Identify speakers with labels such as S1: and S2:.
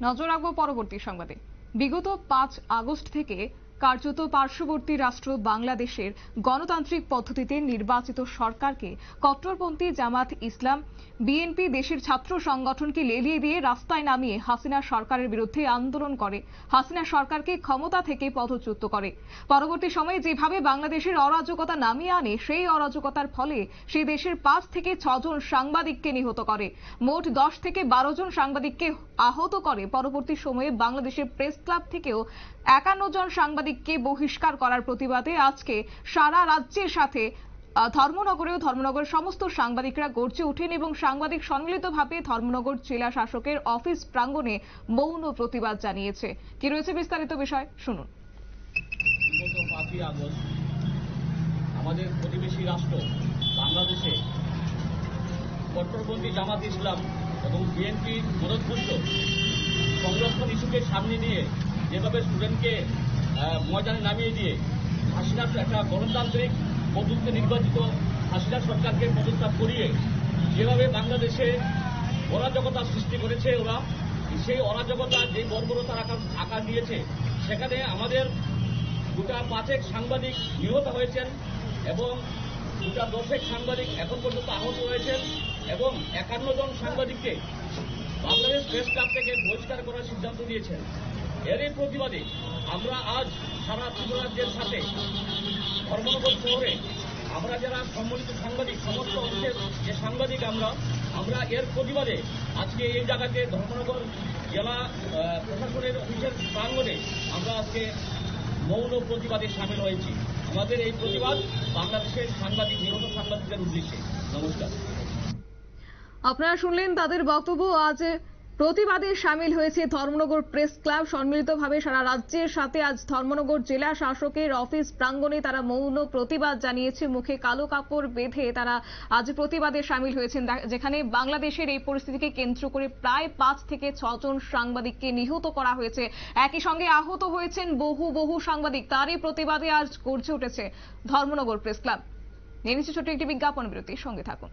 S1: নজর রাখব পরবর্তী সংবাদে। বিগত পাঁচ আগস্ট থেকে কার্যত পার্শ্ববর্তী রাষ্ট্র বাংলাদেশের গণতান্ত্রিক পদ্ধতিতে নির্বাচিত সরকারকে কট্টরপন্থী জামাত ইসলাম, বিএনপি দেশের ছাত্র সংগঠনকে লেলিয়ে দিয়ে রাস্তায় নামিয়ে হাসিনা সরকারের বিরুদ্ধে আন্দোলন করে। হাসিনা সরকারকে ক্ষমতা থেকে পদচ্যুত করে। পরবর্তী সময়ে যেভাবে বাংলাদেশের অরাজকতা নামিয়ে আনে, সেই অরাজকতার ফলে সেই দেশের পাঁচ থেকে ছজন সাংবাদিককে নিহত করে। মোট দশ থেকে বারো জন সাংবাদিককে আহত করে। পরবর্তী সময়ে বাংলাদেশের প্রেস ক্লাব থেকেও একান্ন জন সাংবাদিককে বহিষ্কার করার প্রতিবাদে আজকে সারা রাজ্যের সাথে আহ, ধর্মনগরেও ধর্মনগরের সমস্ত সাংবাদিকরা গর্জে ওঠেন এবং সাংবাদিক সম্মিলিতভাবে ধর্মনগর জেলা শাসকের অফিস প্রাঙ্গণে মৌন প্রতিবাদ জানিয়েছে। কি রয়েছে বিস্তারিত বিষয়? শুনুন।
S2: আমাদের প্রতিবেশী রাষ্ট্র বাংলাদেশে কট্টরপন্থী জামাত ইসলাম এবং বিএনপি মদতপুষ্ট সংরক্ষণ ইস্যুকে সামনে নিয়ে যেভাবে স্টুডেন্টকে ময়দানে নামিয়ে দিয়ে হাসিনা একটা গণতান্ত্রিক পদ্ধতিতে নির্বাচিত হাসিনা সরকারকে পদত্যাগ করিয়ে যেভাবে বাংলাদেশে অরাজকতা সৃষ্টি করেছে ওরা, সেই অরাজকতা যে বর্বরতার আকার আকার দিয়েছে, সেখানে আমাদের দুটা পাঁচেক সাংবাদিক নিহত হয়েছেন এবং দুটা দশেক সাংবাদিক এখন পর্যন্ত আহত হয়েছেন এবং একান্ন জন সাংবাদিককে বাংলাদেশ প্রেস ক্লাব থেকে বহিষ্কার করার সিদ্ধান্ত নিয়েছেন। এরই প্রতিবাদে আমরা আজ সারা ত্রিপুরাজ্যের সাথে ধর্মনগর শহরে আমরা যারা সম্মিলিত সাংবাদিক, সমস্ত অংশের যে সাংবাদিক আমরা আমরা এর প্রতিবাদে আজকে এই জায়গাতে ধর্মনগর জেলা প্রশাসনের অফিসের প্রাঙ্গণে আমরা আজকে মৌন প্রতিবাদে সামিল হয়েছি। আমাদের এই প্রতিবাদ বাংলাদেশের সাংবাদিক, নিহত সাংবাদিকদের উদ্দেশ্যে। নমস্কার।
S1: আপনারা শুনলেন তাদের বক্তব্য। আজ প্রতিবাদে সামিল হয়েছে ধর্মনগর প্রেস ক্লাব। সম্মিলিতভাবে সারা রাজ্যের সাথে আজ ধর্মনগর জেলা শাসকের অফিস প্রাঙ্গণে তারা মৌন প্রতিবাদ জানিয়েছে। মুখে কালো কাপড় বেঁধে তারা আজ প্রতিবাদে সামিল হয়েছেন। যেখানে বাংলাদেশের এই পরিস্থিতিকে কেন্দ্র করে প্রায় পাঁচ থেকে ছজন সাংবাদিককে নিহত করা হয়েছে। একই সঙ্গে আহত হয়েছেন বহু বহু সাংবাদিক। তারই প্রতিবাদে আজ গর্জে উঠেছে ধর্মনগর প্রেস ক্লাব। নিয়ে ছোট্ট একটি বিজ্ঞাপন বিরতি সঙ্গে থাকুন।